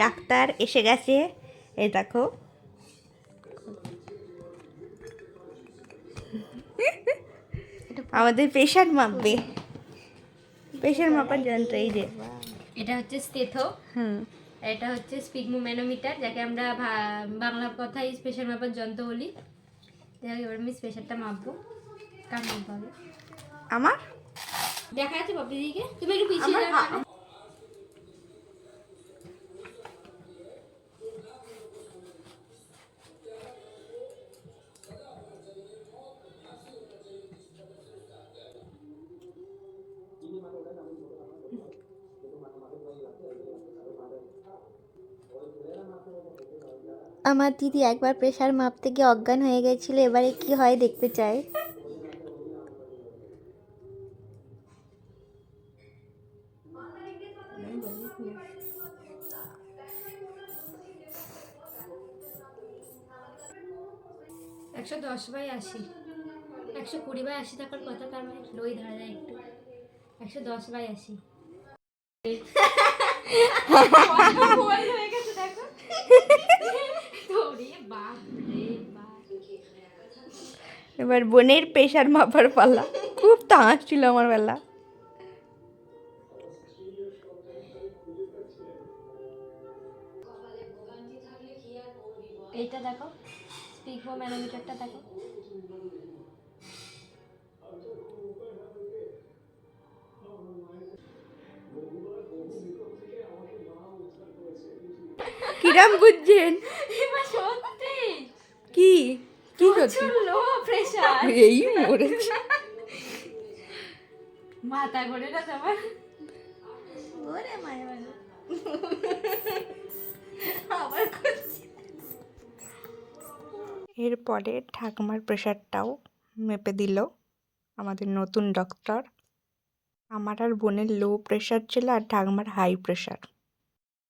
Doctor এসে গেছে। এই দেখো। আমাদের প্রেশার মাপবে। প্রেশার মাপার যন্ত্র এই যে। এটা হচ্ছে স্টেথো হুম। এটা হচ্ছে স্পিগমোম্যানোমিটার যাকে আমরা বাংলা কথায় স্পেশাল মাপার যন্ত্র বলি। যাই এবার আমি স্পেশালটা মাপবো। কার মাপবো আমার? দেখা যাচ্ছে দিদিকে তুমি একটু পিছিয়ে যাও আমার দিদি একবার প্রেশার মাপতে গিয়ে অজ্ঞান হয়ে গেছিল এবারে কি হয় দেখতে চাই। একশো দশ বাই আশি। একশো কুড়ি বাই আশি থাকার কথা তার মানে লই ধরা যায় একটু। একশো দশ বাই আশি। হয়ে গেছে দেখো। এবার বোনের প্রেশার মাপার পালা। খুব তাঁস ছিল আমার বেলা। এইটা দেখো স্পিকো ম্যানোমিটারটা দেখো। কিরাম বুঝছেন? কি? কি সত্যি লো প্রেশার এই মরেছে মাথা ঘুরে না তোমার? ওরে মায়ের আবার করছি। এরপরে ঠাকুমার প্রেশারটাও মেপে দিল আমাদের নতুন ডক্টর আমার আর বোনের লো প্রেশার ছিল আর ঠাকুমার হাই প্রেশার